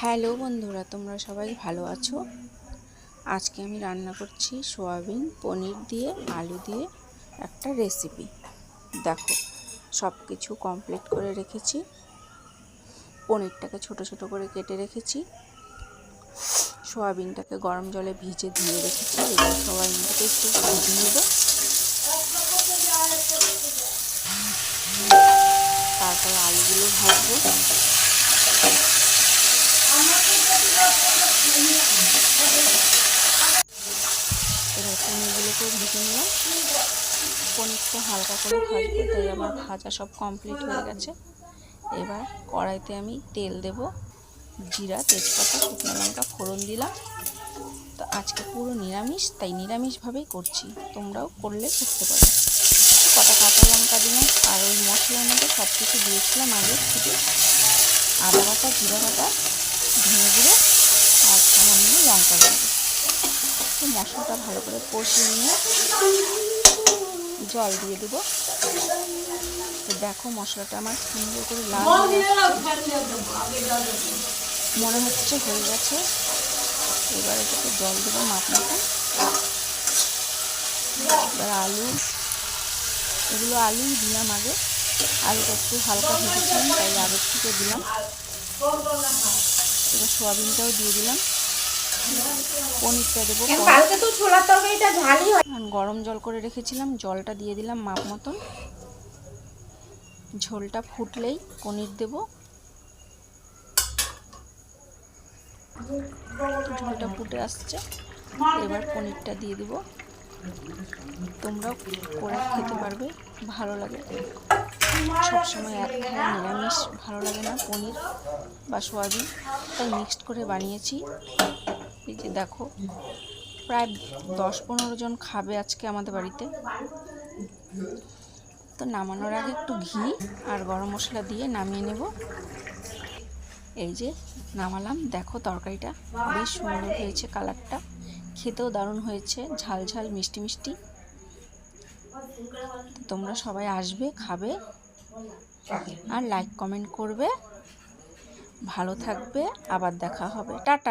Hello বন্ধুরা, তোমরা সবাই ভালো আছো? আজকে আমি রান্না করছি সোয়াবিন, পনির দিয়ে, আলু দিয়ে একটা রেসিপি দেখো সব কিছু কমপ্লিট করে রেখেছি। পনিরটাকে ছোট ছোট করে কেটে রেখেছি। সোয়াবিনটাকে গরম জলে ভিজে ধুয়ে রেখেছি। এবং সোয়াবিনটাকে একটু ভেজে নেব। তারপরে আলুগুলো ভাজবো এবার পনিরগুলোকেও ভেজে নিলাম। পনিরটা হালকা করে ভাজবো, তাই আমার ভাজা সব কমপ্লিট হয়ে গেছে। এবার কড়াইতে আমি তেল দেব, জিরা, তেজপাতা, শুকনো লঙ্কা, ফোড়ন দিলাম। তো আজকে পুরো নিরামিষ, তাই নিরামিষভাবেই করছি। তোমরাও করলে করতে পারো। কটা কাঁচা লঙ্কা দিলাম, আর ওই মশলার মধ্যে সব কিছু দিয়েছিলাম আগে থেকে আদা বাটা, জিরা বাটা, ধনে গুঁড়ো, আর সামান্য লঙ্কা গুঁড়ো। মশলাটা ভালো করে কষিয়ে নিয়ে জল দিয়ে দেবো। তো দেখো মশলাটা আমার সুন্দর করে লাল মনে হচ্ছে হয়ে গেছে। এবার এটাকে জল দেবো মাপ এবার আলু, এগুলো আলুই দিলাম আগে। আলুটা একটু হালকা ভেজেছিলাম তাই আগের থেকে দিলাম। এবার সোয়াবিনটাও দিয়ে দিলাম। পনিরটা দেবো কালকে তো ছোলার তরকারিটা ঝালই হয়। গরম জল করে রেখেছিলাম জলটা দিয়ে দিলাম মাপ মতন। ঝোলটা ফুটলেই পনির দেব। ঝোলটা ফুটে আসছে এবার পনিরটা দিয়ে দিব। তোমরাও করে খেতে পারবে ভালো লাগে। সবসময় এক খাওয়া নিরামিষ ভালো লাগে না পনির বা সোয়াবিন। তাই মিক্সড করে বানিয়েছি। এই যে দেখো, প্রায় দশ পনেরো জন খাবে আজকে আমাদের বাড়িতে। তো নামানোর আগে একটু ঘি আর গরম মশলা দিয়ে নামিয়ে নেব। এই যে নামালাম, দেখো তরকারিটা বেশ সুন্দর হয়েছে কালারটা। খেতেও দারুণ হয়েছে, ঝাল ঝাল, মিষ্টি মিষ্টি। তোমরা সবাই আসবে, খাবে আর লাইক কমেন্ট করবে। ভালো থাকবে, আবার দেখা হবে। টাটা।